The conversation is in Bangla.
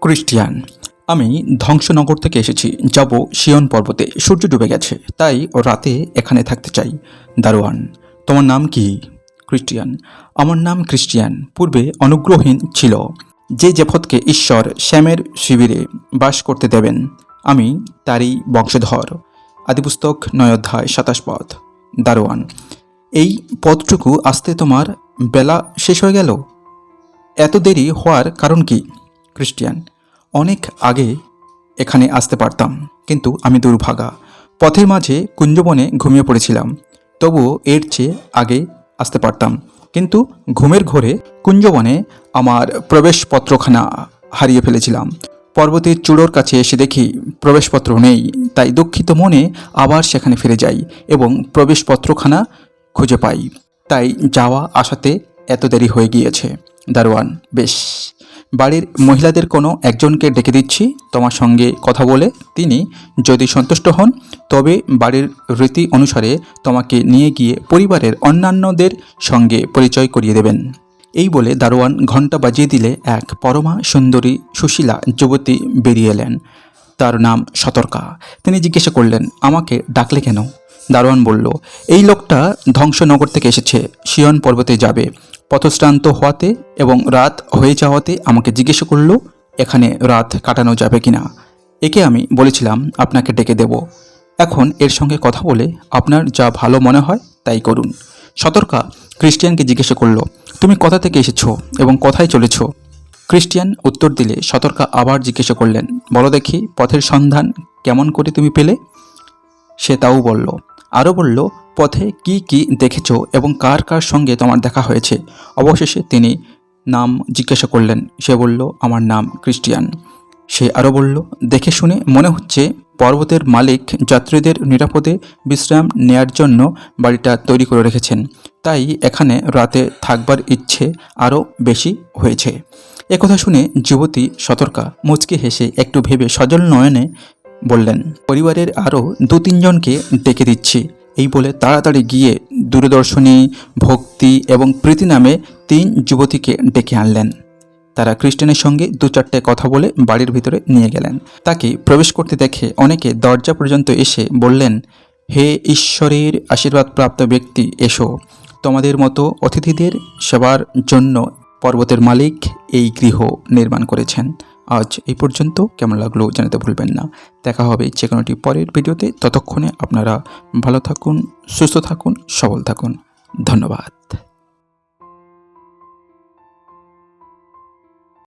ক্রিস্টিয়ান। আমি ধ্বংসনগর থেকে এসেছি, যাব শিয়ন পর্বতে। সূর্য ডুবে গেছে, তাই রাতে এখানে থাকতে চাই। দারোয়ান, তোমার নাম কি? ক্রিস্টিয়ান, আমার নাম ক্রিস্টিয়ান। পূর্বে অনুগ্রহহীন ছিল। যে জেফতকে ঈশ্বর শ্যামের শিবিরে বাস করতে দেবেন, আমি তারই বংশধর। আদিপুস্তক, নয় অধ্যায়, সাতাশ পথ। দারোয়ান, এই পথটুকু আসতে তোমার বেলা শেষ হয়ে গেল? এত দেরি হওয়ার কারণ কি? ক্রিস্টিয়ান অনেক আগে এখানে আসতে পারতাম, কিন্তু আমি দুর্ভাগা। পথের মাঝে কুঞ্জবনে ঘুমিয়ে পড়েছিলাম, তবুও এর চেয়ে আগে আসতে পারতাম। কিন্তু ঘুমের ঘোরে কুঞ্জবনে আমার প্রবেশপত্রখানা হারিয়ে ফেলেছিলাম। পর্বতের চূড়োর কাছে এসে দেখি প্রবেশপত্র নেই, তাই দুঃখিত মনে আবার সেখানে ফিরে যাই এবং প্রবেশপত্রখানা খুঁজে পাই। তাই যাওয়া আসাতে এত দেরি হয়ে গিয়েছে। দারোয়ান, বেশ। বাড়ির মহিলাদের কোনো একজনকে ডেকে দিচ্ছি। তোমার সঙ্গে কথা বলে তিনি যদি সন্তুষ্ট হন, তবে বাড়ির রীতি অনুসারে তোমাকে নিয়ে গিয়ে পরিবারের অন্যান্যদের সঙ্গে পরিচয় করিয়ে দেবেন। এই বলে দারোয়ান ঘণ্টা বাজিয়ে দিলে এক পরমা সুন্দরী সুশীলা যুবতী বেরিয়ে এলেন। তার নাম সতর্কা। তিনি জিজ্ঞাসা করলেন, আমাকে ডাকলে কেন? দারোয়ান বলল, এই লোকটা ধ্বংসনগর থেকে এসেছে, শিয়ন পর্বতে যাবে। পথশ্রান্ত হওয়াতে এবং রাত হয়ে যাওয়াতে আমাকে জিজ্ঞেস করল, এখানে রাত কাটানো যাবে কিনা। একে আমি বলেছিলাম, আপনাকে ডেকে দেব। এখন এর সঙ্গে কথা বলে আপনার যা ভালো মনে হয় তাই করুন। সতর্কা ক্রিস্টিয়ানকে জিজ্ঞেস করল, তুমি কোথা থেকে এসেছ এবং কোথায় চলেছ? ক্রিস্টিয়ান উত্তর দিলে, সতর্কা আবার জিজ্ঞেস করলেন, বলো দেখি, পথের সন্ধান কেমন করে তুমি পেলে? সে তাও বলল আরও বলল, পথে কি কি দেখেছ এবং কার কার সঙ্গে তোমার দেখা হয়েছে? অবশেষে তিনি নাম জিজ্ঞাসা করলেন। সে বলল, আমার নাম ক্রিস্টিয়ান সে আরও বলল, দেখে শুনে মনে হচ্ছে পর্বতের মালিক যাত্রীদের নিরাপদে বিশ্রাম নেয়ার জন্য বাড়িটা তৈরি করে রেখেছেন। তাই এখানে রাতে থাকবার ইচ্ছে আরও বেশি হয়েছে। একথা শুনে যুবতী সতর্কা। মুচকি হেসে একটু ভেবে সজল নয়নে বললেন, পরিবারের আরও দু তিনজনকে ডেকে দিচ্ছি। এই বলে তাড়াতাড়ি গিয়ে দূরদর্শনী, ভক্তি এবং প্রীতি নামে তিন যুবতীকে ডেকে আনলেন। তারা খ্রিস্টানের সঙ্গে দু চারটে কথা বলে বাড়ির ভিতরে নিয়ে গেলেন। তাকে প্রবেশ করতে দেখে অনেকে দরজা পর্যন্ত এসে বললেন, হে ঈশ্বরের আশীর্বাদপ্রাপ্ত ব্যক্তি, এসো। তোমাদের মতো অতিথিদের সেবার জন্য পর্বতের মালিক এই গৃহ নির্মাণ করেছেন। আজ এই পর্যন্ত। কেমন লাগল জানাতে ভুলবেন না। দেখা হবে যে কোনোটি পরের ভিডিওতে। ততক্ষণে আপনারা ভালো থাকুন, সুস্থ থাকুন, সবল থাকুন। ধন্যবাদ।